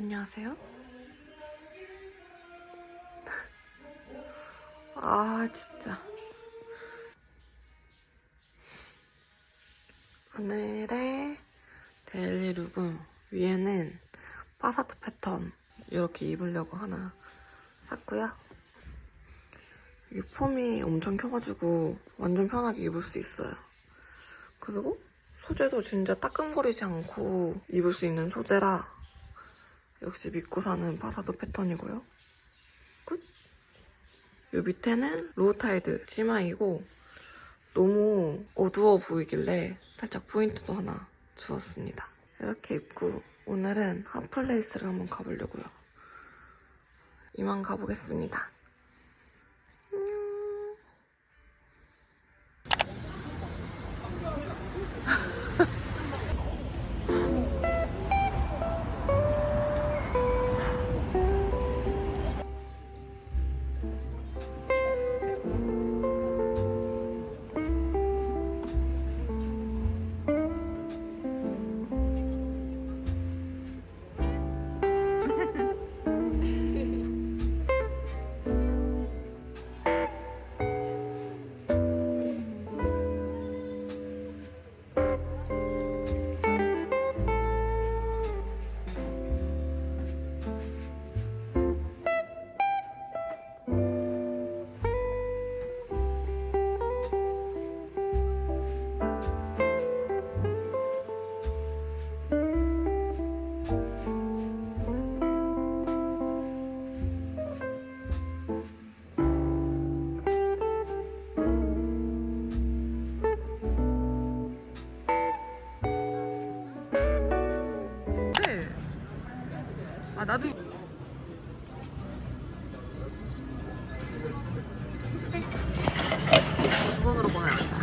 안녕하세요. 아, 진짜. 오늘의 데일리 룩은 위에는 바사트 패턴 이렇게 입으려고 하나 샀고요. 이게 폼이 엄청 켜가지고 완전 편하게 입을 수 있어요. 그리고 소재도 진짜 따끔거리지 않고 입을 수 있는 소재라 역시 믿고 사는 바사드 패턴이고요. 끝! 요 밑에는 로우타이드 치마이고 너무 어두워 보이길래 살짝 포인트도 하나 주었습니다. 이렇게 입고 오늘은 핫플레이스를 한번 가보려고요. 이만 가보겠습니다. Bye. 나도 두 손으로 보내야겠다.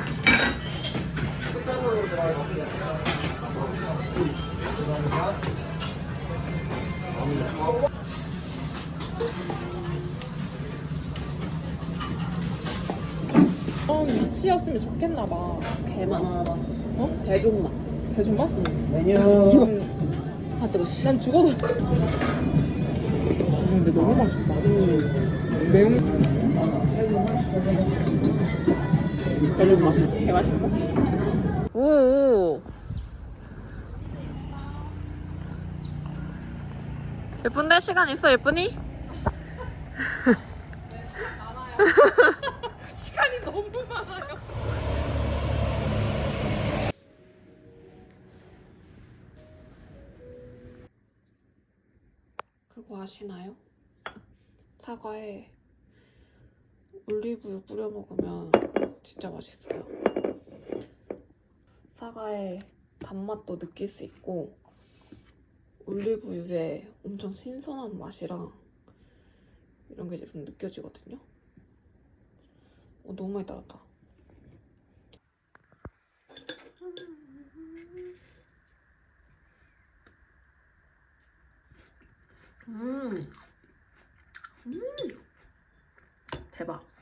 어, 위치였으면 좋겠나 봐. 배만 하나. 어? 배종만. 대준가? 메뉴. 음, 아 뜨거. 씨. 난 죽어도. 음, 근데 너무 맛있다. 매운. 제일 맛있어. 개 맛있어. 오. 예쁜데 시간 있어 예쁘니? 시간이 너무 많아요. 그거 아시나요? 사과에 올리브유 뿌려 먹으면 진짜 맛있어요. 사과의 단맛도 느낄 수 있고 올리브유의 엄청 신선한 맛이랑 이런 게 좀 느껴지거든요. 어, 너무 많이 따랐다. 음. 음. 대박.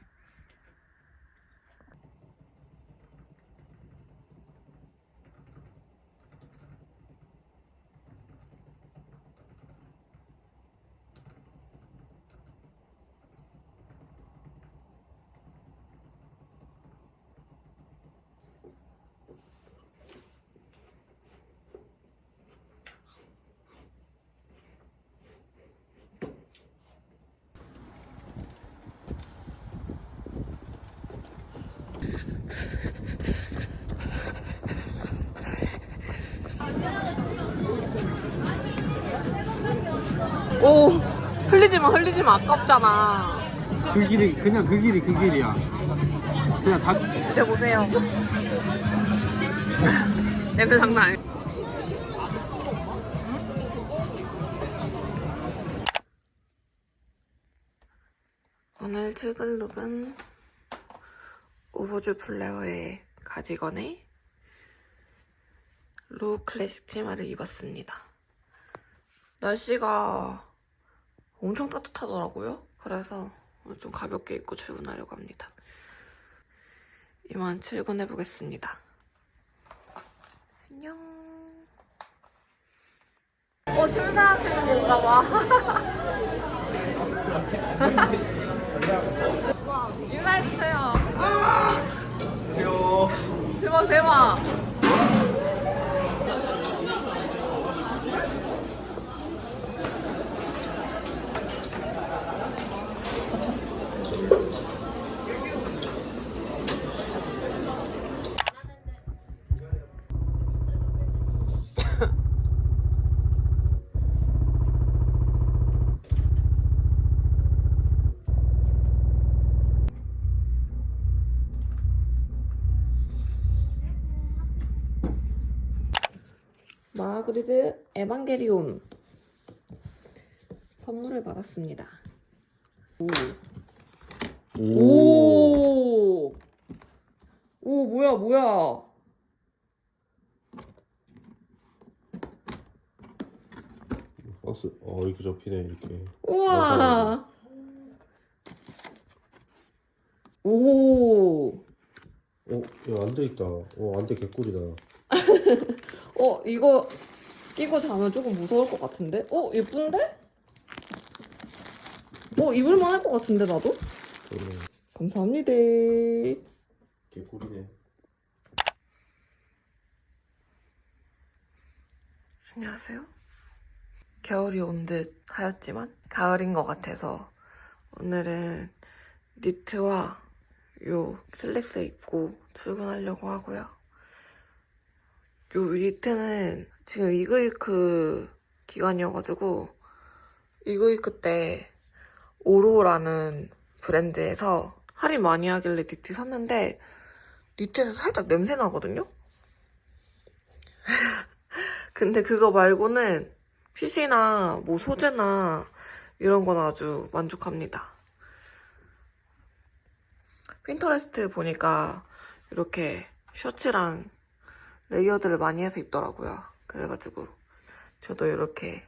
오, 흘리지 마, 흘리지 마. 아깝잖아. 그 길이 그냥 그 길이 그 길이야. 그냥 자 드셔보세요. 냄새 장난 아니야. 오늘 출근 룩은 오버즈 플레어의 가디건에 루 클래식 치마를 입었습니다. 날씨가 엄청 따뜻하더라고요. 그래서 좀 가볍게 입고 출근하려고 합니다. 이만 출근해 보겠습니다. 안녕. 어, 심사하시는 건가 봐. 인사해주세요. 대박, 대박. 마그리드 에반게리온 선물을 받았습니다. 오. 오. 오, 뭐야, 뭐야. 박스 어 이렇게 접히네 이렇게 우와. 오. 어? 야 안 돼 있다 어 안 돼 개꿀이다 어, 이거 끼고 자면 조금 무서울 것 같은데? 어, 예쁜데? 어, 입을만 할 것 같은데, 나도? 그러네 감사합니다. 개꿀이네 안녕하세요. 겨울이 온 듯 하였지만 가을인 것 같아서 오늘은 니트와 요 슬랙스 입고 출근하려고 하고요. 요 니트는 지금 이그이크 기간이어가지고 이그이크 때 오로라는 브랜드에서 할인 많이 하길래 니트 샀는데 니트에서 살짝 냄새 나거든요? 근데 그거 말고는 핏이나 뭐 소재나 이런 건 아주 만족합니다. 핀터레스트 보니까 이렇게 셔츠랑 레이어드를 많이 해서 입더라고요. 그래가지고 저도 이렇게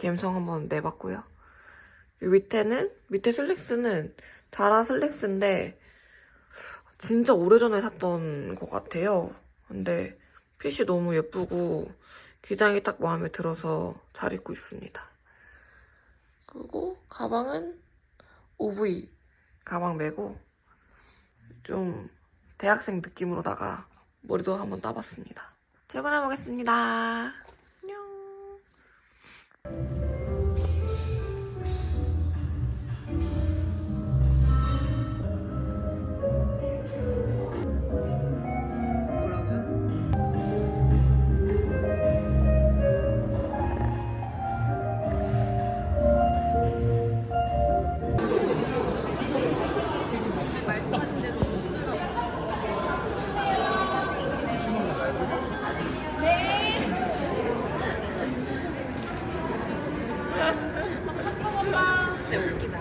감성 한번 내봤고요. 이 밑에는 밑에 슬랙스는 자라 슬랙스인데 진짜 오래전에 샀던 것 같아요. 근데 핏이 너무 예쁘고 기장이 딱 마음에 들어서 잘 입고 있습니다. 그리고 가방은 OV 가방 메고 좀 대학생 느낌으로다가 머리도 한번 따봤습니다. 출근해 보겠습니다. 안녕. 진짜 웃기다.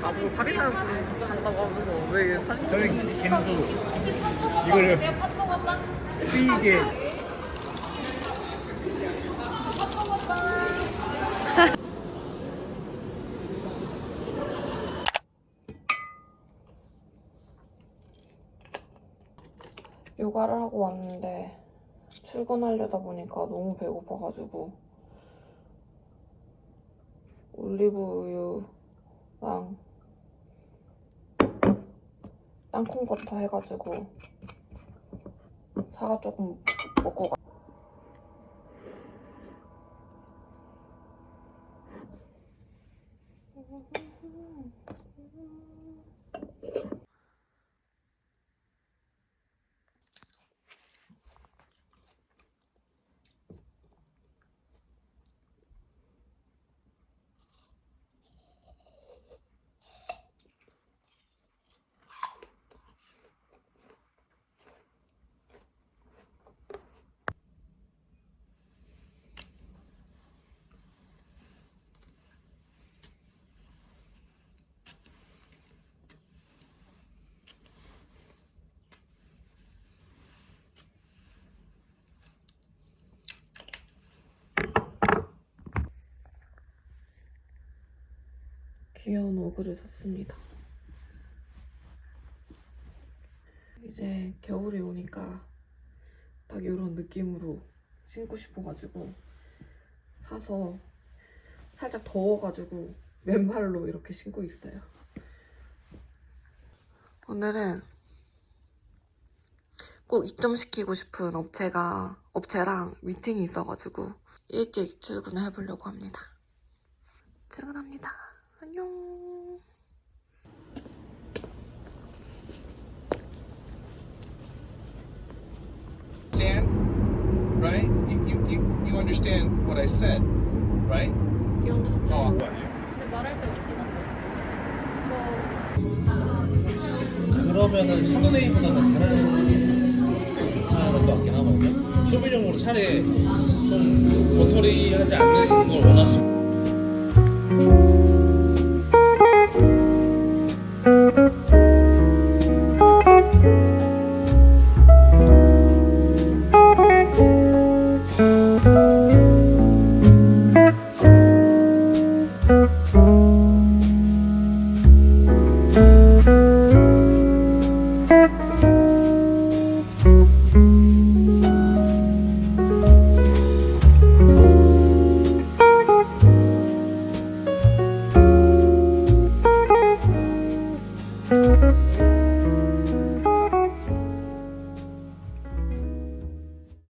나보고 사비사를 한다고 하면서 왜 사진 저희 김수 이거를 삐게 요가를 하고 왔는데 출근하려다 보니까 너무 배고파가지고 올리브유 랑 땅콩버터 해가지고 사과 조금 먹고 가. 어그를 샀습니다. 이제 겨울이 오니까 딱 이런 느낌으로 신고 싶어가지고 사서 살짝 더워가지고 맨발로 이렇게 신고 있어요. 오늘은 꼭 입점시키고 싶은 업체가 업체랑 미팅이 있어가지고 일찍 출근을 해보려고 합니다. 출근합니다. 안녕. understand, right? You, you, you, you understand what I said, right? You understand? 근데 말할 때 웃긴 한데. 그러면은 샤도네이보다는 다른 차는 것 같긴 하거든요. 쇼비뇽으로 차라리 좀 버터리하지 않는 걸 원하시고.